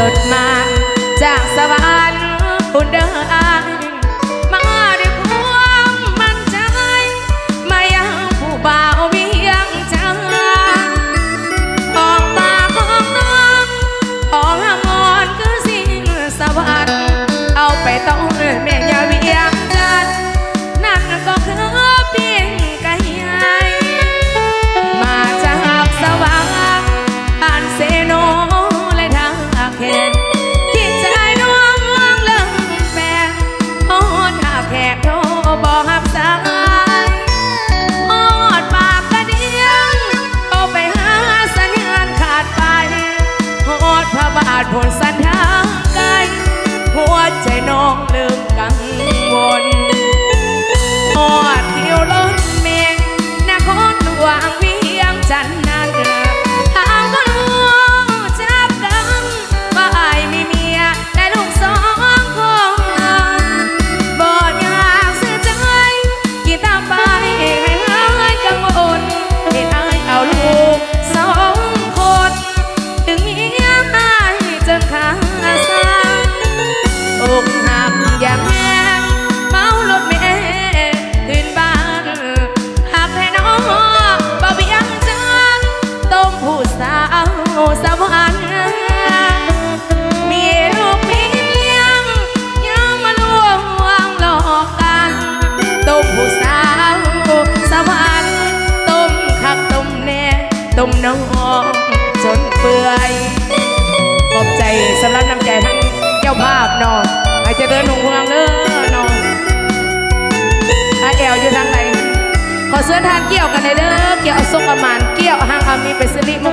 นุมา จากสวรรค์อุณเดิน ดผลสันทางกัน หัวใจน้องลืม สวรรค์มีรูปมีเลี้ยงอย่ามาล่วงวางหลอกกันต้มผู้สาวสวรรค์ต้มคักต้มแน่ต้มน้องจนเปื่อยขอบใจสำหรับน้ำใจทั้งเจ้าภาพนอนอาจจะเดินหงวงเด้อนอนอาแอลอยู่ทางไหนขอเสื้อทานเกี่ยวกันในเด้อเกี่ยวทรงอมานเกี่ยวห้างอามีไปสิริม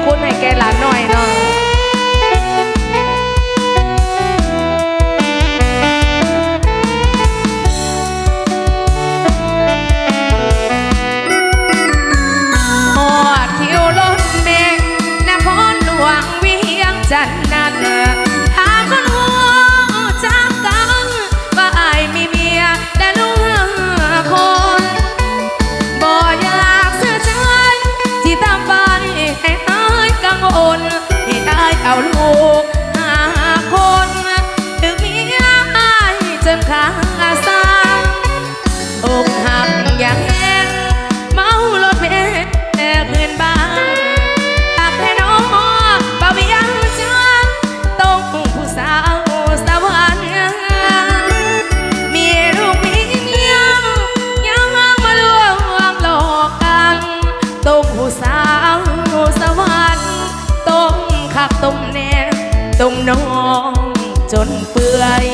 ายจนขาสางอกหักอย่างแห้งเมารถเมล์ขึ้นบ้านหากแค่น้องบ่มียังจันต้องผู้สาวสวรรค์มีลูกมีเมียยังมาลวงหลอกกันต้มผู้สาวสวรรค์ต้มขักต้มแน่ต้มน้องจนเปื่อย